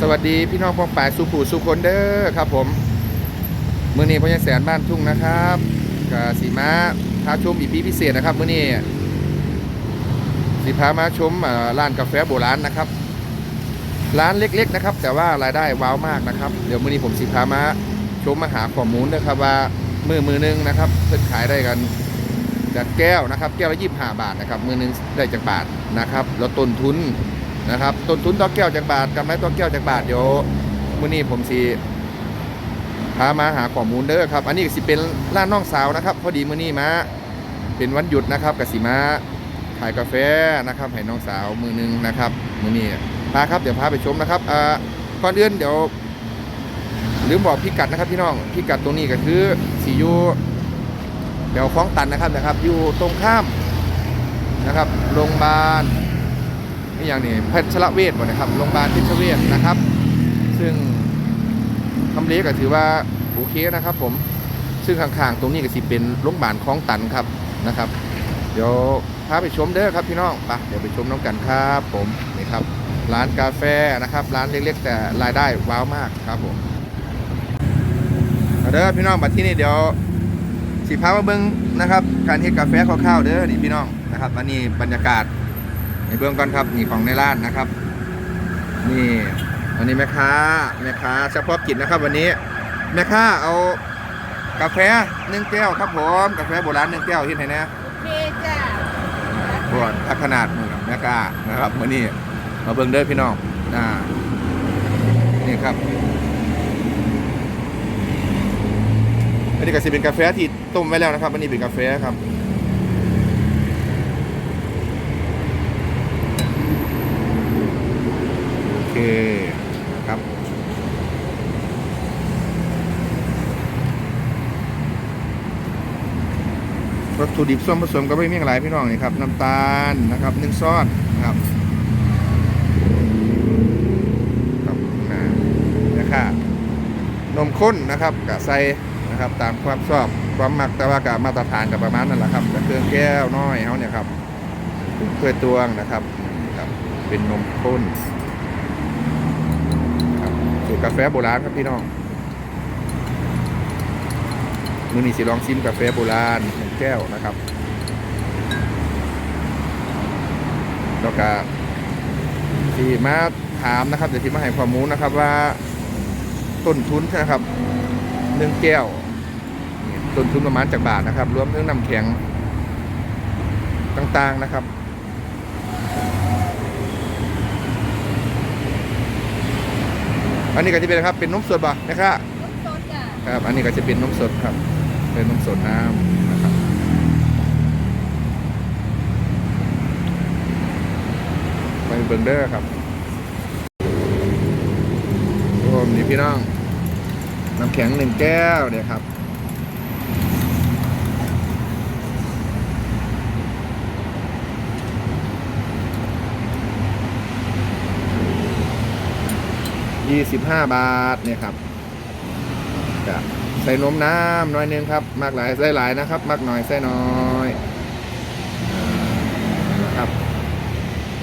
สวัสดีพี่น้องพ้องป่ายสุขูสุคนเด้อครับผมมื้อนี้พ่อใหญ่แสนบ้านทุ่งนะครับกับสีม้าพาชมอีพีพิเศษนะครับมื้อนี้สีพามาชมอ่าร้านกาแฟโบราณนะครับ ร้านเล็กๆนะครับ แต่ว่ารายได้ว้าวมากนะครับ เดี๋ยวมื้อนี้ผมสีพามาชมมาหาข้อมูลนะครับว่ามือมือหนึงนะครับเพิ่นขายได้กันจากแก้วนะครับ แก้วละยี่สิบห้าบาทนะครับ มือหนึงได้จากบาทนะครับ แล้วต้นทุน นะครับต้นทุนต่อแก้วจากบาทกำไรต่อแก้วจากบาทเดี๋ยวมื้อนี้ผมสิพามาหาข้อมูลเด้อครับ อันนี้ก็สิเป็นร้านน้องสาวนะครับ พอดีมื้อนี้มาเป็นวันหยุดนะครับกับสิมาขายกาแฟนะครับให้น้องสาวมือหนึงนะครับมื้อนี้พาครับเดี๋ยวพาไปชมนะครับอ่าก่อนอื่นเดี๋ยวลืมบอกพิกัดนะครับพี่น้องพิกัดตรงนี้ก็คือสีอยู่เดี๋ยวคลองตันนะครับนะครับ อยู่ตรงข้ามนะครับโรงพยาบาล นี่อย่างนี้เพชรเวชบ่นะครับโรงพยาบาลเพชรเวชนะครับ ซึ่งทำเลก็ถือว่าโอเคนะครับ ผมซึ่งข้างๆตรงนี้ก็สิเป็นโรงพยาบาลคลองตันครับนะครับ เดี๋ยวพาไปชมเด้อครับพี่น้องไปเดี๋ยวไปชมน้องกันครับ ผมนี่ครับ ร้านกาแฟนะครับ ร้านเล็กๆ แต่รายได้ว้าวมากครับผมเด้อพี่น้องบัดที่นี่เดี๋ยวสิพามาเบิ่งนะครับ การเฮ็ดกาแฟคร่าวๆเด้อนี่พี่น้องนะครับอันนี้บรรยากาศ ในเบื้องต้นครับนี่ของในร้านนะครับ นี่วันนี้แม่ค้าแม่ค้าเฉพาะกิจนะครับ วันนี้แม่ค้าเอากาแฟหนึ่งแก้วครับผมกาแฟโบราณหนึ่งแก้วที่ไหนนะเมจ้าบวดทักขนาดมือแม่ค้านะครับวันนี้มาเบิ่งเด้อพี่น้องอ่านี่ครับอันนี้ก็สิเป็นกาแฟที่ต้มไว้แล้วนะครับอันนี้เป็นกาแฟครับ โอเคครับ วัตถุดิบส่วนผสมก็ไม่มีอะไรพี่น้องนี่ครับ น้ำตาลนะครับนึ่งซอสนะครับครับอ่าเนี่ยค่ะนมข้นนะครับกะใส่นะครับตามความชอบความมักแต่ว่ากะมาตรฐานกับประมาณนั่นแหละครับแต่เครื่องแก้วน้อยเขาเนี่ยครับถ้วยตวงนะครับครับ เป็นนมข้น กาแฟโบราณครับพี่น้องมือนี้สิลองชิมกาแฟโบราณหนึ่งแก้วนะครับ แล้วก็ที่มาถามนะครับเดี๋ยวที่มาให้ความรู้นะครับว่าต้นทุนนะครับหนึ่งแก้วต้นทุนประมาณจากบาทนะครับ รวมถึงน้ำแข็งต่างๆนะครับ นนี้ก็จะเป็นครับเป็นนมสดบ่นะครับน้ำซดจ้าครับ อันนี้ก็จะเป็นนมสดครับ เป็นนมสดน้ำนะครับไปเบิ่งเด้อครับรวมนี่พี่น้องน้ำแข็งหนึ่งแก้วเนี่ยครับ ยี่สิบห้าบาทเนี่ยครับจะใส่นมน้ำน้อยนึงครับ มากหลายใส่หลายนะครับ มากหน่อยใส่น้อยอ่านะครับ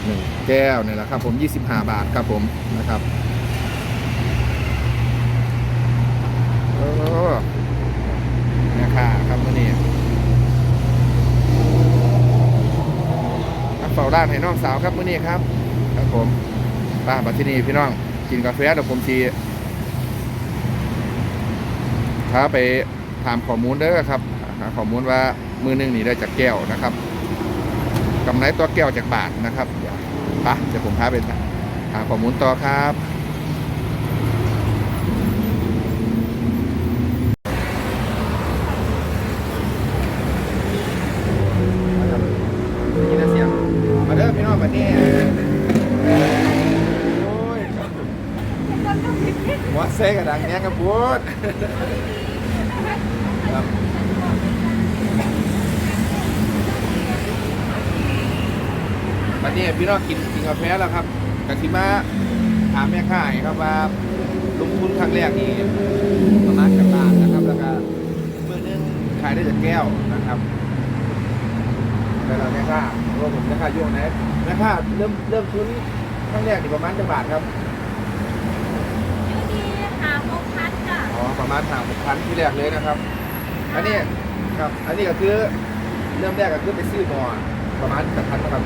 หนึ่งแก้วเนี่ยแหละครับผมยี่สิบห้าบาทครับผมนะครับโอ้นี่ยค่ะครับมื่อนี้มาเฝ้าร้านให้น้องสาวครับมื่อนี้ครับ ครับผมป้าบัที่นี่พี่น้อง กินกาแฟเดี๋ยวผมทีถ้าไปถามข้อมูลเด้อครับหาข้อมูลว่ามือหนึงนี่ได้จากแก้วนะครับกำไรตัวแก้วจากบาทนะครับปะเดี๋ยวผมพาไปหาข้อมูลต่อครับนี่นะเสียงมาเด้อพี่น้องบัดนี้โอ้ย หัวเซ่กระดังเนี้ยครับพูดครับวันนี้พี่น้องกินกินกาแฟแล้วครับกะทิมาถามแม่ค้าให้ครับว่าลงทุนครั้งแรกนี่ประมาณกี่บาทนะครับ แล้วก็เมื่อนึงขายได้จากแก้วนะครับแล้วเราแม่ค้ารว่าผมแม่ค้าโยงนะแม่ค้าเริ่มเริ่มทุนครั้งแรกนี่ประมาณกี่บาทครับ ป ประ มาณหาหกพันที่แรกเลยนะครับ อันนี้ครับ อันนี้ก็คือเริ่มแรกก็คือไปซื้อหมอประมาณจะพันนะครับ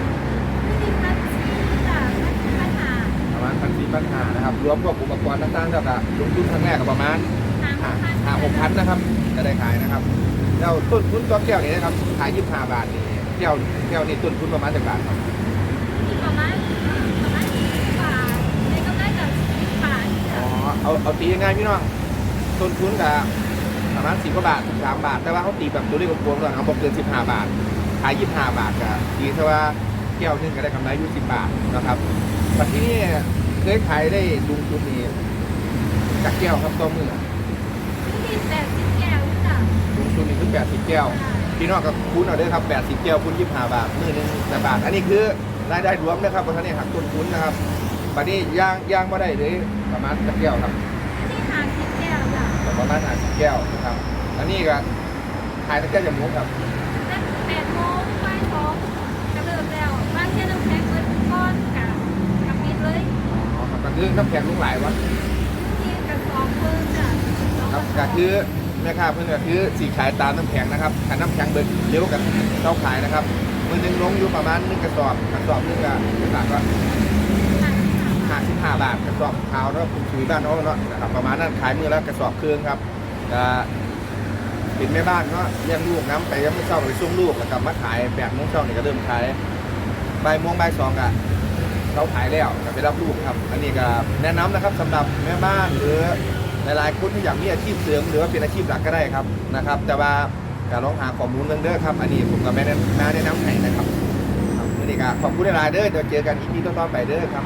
ที่พันชีจ้ะพันหาประมาณพันสี่พันห้านะครับ รวมพวกอุปกรณ์ต่างๆแล้วก็ลงทุนครั้งแรกก็ประมาณหาห้าห้าหกพันนะครับจะได้ขายนะครับ แล้วต้นทุนตัวแก้วนี้นะครับ ขายยี่สิบห้าบาทนี่แก้วแก้วนี่ต้นทุนประมาณจากบาทครับที่ประมาณประมาณสิบบาทในกำไรกับสิบบาท อ๋อ เอาเอาตีง่ายๆพี่น้อง ต้นทุนกับประมาณสิบกว่าบาทสิบสามบาท แต่ว่าเขาตีแบบตัวเลขกลมๆเลยเอาบอกเกินสิบห้าบาท ขายยี่สิบห้าบาทก็ตีเท่าว่าแก้วนึงก็ได้กำไรอยู่สิบบาทนะครับแต่ที่นี่เคยขายได้ลุงทุนนี่จากแก้วครับต่อมือที่แปดสิบแก้วจ้ะลุงทุนนี่คือแปดสิบแก้วพี่น้องกับคูณเอาด้อครับ80แก้วคูณ25บาทมือหนึงแต่บาท อันนี้คือรายได้รวมนะครับเพราะท่านนี่หักต้นทุนนะครับบัดนี้ย่างย่างมาได้เลยประมาณสักแก้วครับ ที่หาสิบแก้วจ้ะ ประมาณ50แก้วนะครับ อันนี้ก็ขายตั้งแต่จมูกครับตั้งแปดโมงบ่ายสองก็เลิกแล้วบางเที่ยน้ำแข็งเปิดก้อนกับกับปิดเลยอ๋อครับก็คือน้ำแข็งลุงหลายวะที่กับสองเพิ่มจ้ะสองครับกัก็บคือแม่ค้าเพื่อนก็คือสีขายตามน้ำแข็งนะครับถ้าน้ำแข็งเบิดเร็วกับเจ้าขายนะครับมือหนึงลงอยู่ประมาณหนึงกระสอบกระสอบหนึงก็กระสอบก็ หาสิบห้าบาทกระสอบขาวแล้วคุณคุยบ้านน้องเนาะนะครับประมาณนั้นขายมือแล้วกระสอบเครื่องครับก็เป็นแม่บ้านเนาะเลี้ยงลูกน้ำไปยังไม่เศร้าไปส่งลูกแล้วกลับมาขายแปดโมงเช้านี่ก็เริ่มขายบ่ายโมงบ่ายสองก็เขาขายแล้วก็ไปรับลูกครับ อันนี้ก็แนะนำนะครับสำหรับแม่บ้านหรือหลายๆคนที่อยากมีอาชีพเสริมหรือว่าเป็นอาชีพหลักก็ได้ครับนะครับ แต่ว่าการลองหาข้อมูลเรื่องเด้อครับ อันนี้ผมก็ไม่ได้มาแนะนำให้นะครับครับวันนี้ก็ขอบคุณหลายเด้อเดี๋ยวเจอกันอีพีต่อๆไปเด้อครับ